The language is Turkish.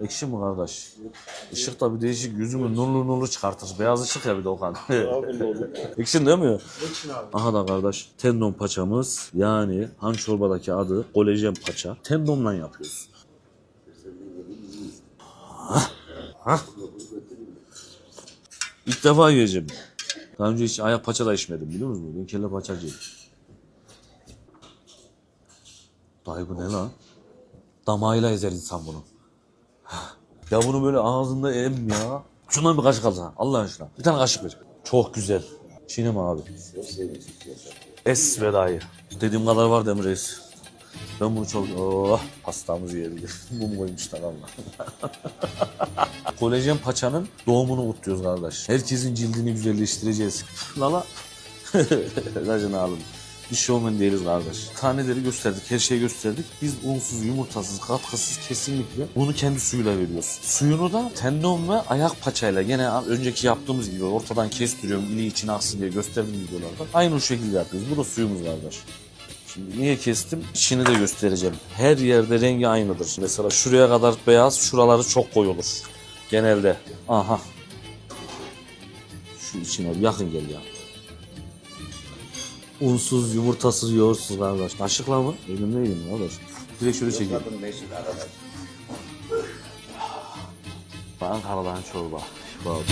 Ekşi mi kardeş? Işık da bir değişik yüzümü nurlu nurlu çıkartır. Beyaz ışık ya bir de Okan. Ekşin değil mi? Aha da kardeş tendon paçamız yani han çorbadaki adı kolajen paça. Tendonla yapıyoruz. Hah. Hah. İlk defa yiyeceğim. Daha önce hiç ayak paça da içmedim biliyor musunuz? Ben kelle paçacıyım. Dayı bu ne lan? Damağıyla ezer insan bunu. Ya bunu böyle ağzında em ya. Şundan bir kaşık alsana Allah aşkına. Bir tane kaşık ver. Çok güzel. Çiğnem abi. Es ve dayı. Dediğim kadar var Demir Reis. Ben bunu çok... Oh, pastamızı yiyebilirim. Mum koymuşlar Allah. Kolajen paçanın doğumunu kutluyoruz kardeş. Herkesin cildini güzelleştireceğiz. Lala. Racını alın. Bir showman değiliz kardeş. Taneleri gösterdik, her şeyi gösterdik. Biz unsuz, yumurtasız, katkısız kesinlikle bunu kendi suyuyla veriyoruz. Suyunu da tendon ve ayak paçayla gene önceki yaptığımız gibi ortadan kestiriyorum, ili içine aksın diye gösterdim videolarda. Aynı o şekilde yapıyoruz. Bu da suyumuz kardeş. Şimdi niye kestim? İçini de göstereceğim. Her yerde rengi aynıdır. Mesela şuraya kadar beyaz, şuraları çok koyu olur. Genelde. Aha. Şu içine bir yakın gel ya. Unsuz, yumurtasız, yoğurtsuz kardeş. Kaşıkla mı? Elimle yedim kardeş. Direkt şöyle çekeyim. Ankara'dan çorba. Wow.